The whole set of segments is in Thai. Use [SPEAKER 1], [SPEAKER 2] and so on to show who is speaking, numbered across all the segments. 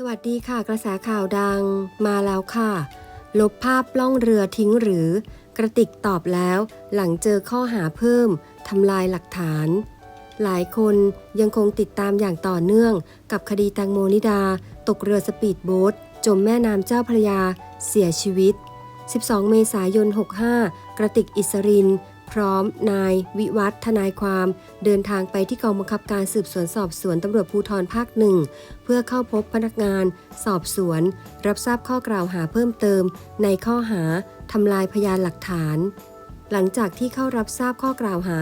[SPEAKER 1] สวัสดีค่ะ กระแสข่าวดังมาแล้วค่ะ ลบภาพล่องเรือทิ้งหรือ กระติกตอบแล้วหลังเจอข้อหาเพิ่มทำลายหลักฐาน หลายคนยังคงติดตามอย่างต่อเนื่อง กับคดีแตงโมนิดา ตกเรือสปีดโบ๊ทจมแม่น้ำเจ้าพระยา เสียชีวิต 12 เมษายน 65 กระติกอิสริน พร้อมนาย วิวัฒน์ทนายความ เดินทางไปที่กองบังคับการสืบสวนสอบสวนตำรวจภูธรภาคหนึ่ง เพื่อเข้าพบพนักงาน สอบสวน รับทราบข้อกล่าวหาเพิ่มเติม ในข้อหาทำลายพยานหลักฐาน หลังจากที่เข้ารับทราบข้อกล่าวหา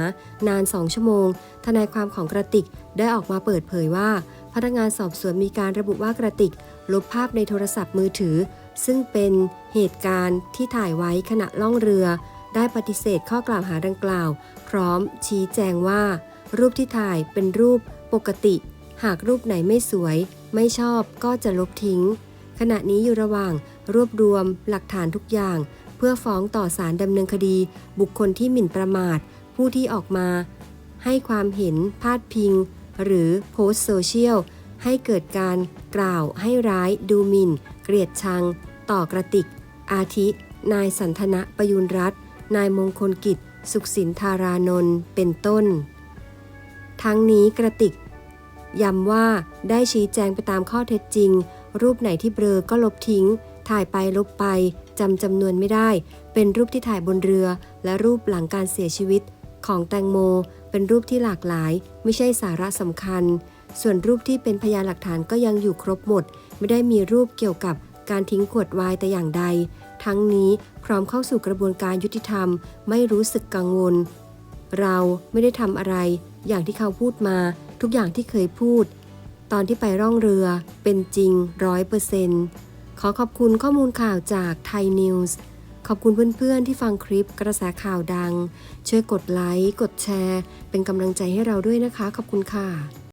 [SPEAKER 1] นาน2ชั่วโมง ทนายความของกระติกได้ออกมาเปิดเผยว่า พนักงานสอบสวนมีการระบุว่ากระติก ลบภาพในโทรศัพท์มือถือ ซึ่งเป็นเหตุการณ์ที่ถ่ายไว้ขณะล่องเรือ ได้ปฏิเสธข้อกล่าวหาดังกล่าว พร้อมชี้แจงว่า รูปที่ถ่ายเป็นรูปปกติ หากรูปไหนไม่สวย ไม่ชอบก็จะลบทิ้ง ขณะนี้อยู่ระหว่างรวบรวมหลักฐานทุกอย่าง เพื่อฟ้องต่อศาลดำเนินคดี บุคคลที่หมิ่นประมาท ผู้ที่ออกมา ให้ความเห็นพาดพิง หรือโพสต์โซเชียลให้เกิดการกล่าวให้ร้ายดูหมิ่น เกลียดชัง ต่อกระติก อาทิ นายสันทนะประยุนรัต นายมงคลกิจ สุขสินธารานนท์เป็นต้น ทั้งนี้กระติกย้ำว่าได้ชี้แจงไปตามข้อเท็จจริง รูปไหนที่เบลอก็ลบทิ้ง ถ่ายไปลบไปจำจำนวนไม่ได้ เป็นรูปที่ถ่ายบนเรือ และรูปหลังการเสียชีวิตของแตงโม เป็นรูปที่หลากหลาย ไม่ใช่สาระสำคัญ ส่วนรูปที่เป็นพยานหลักฐานก็ยังอยู่ครบหมด ไม่ได้มีรูปเกี่ยวกับ การทิ้งขวดวน์แต่อย่างใด ทั้งนี้พร้อมเข้าสู่กระบวนการยุติธรรม ไม่รู้สึกกังวล เราไม่ได้ทำอะไร อย่างที่เขาพูดมา ทุกอย่างที่เคยพูด ตอนที่ไปร่องเรือเป็นจริงร้อยเปอร์เซนต์ขอขอบคุณข้อมูลข่าวจากไทยนิวส์ขอบคุณเพื่อนๆที่ฟังคลิปกระแสข่าวดัง ช่วยกดไลค์ กดแชร์ เป็นกำลังใจให้เราด้วยนะคะ ขอบคุณค่ะ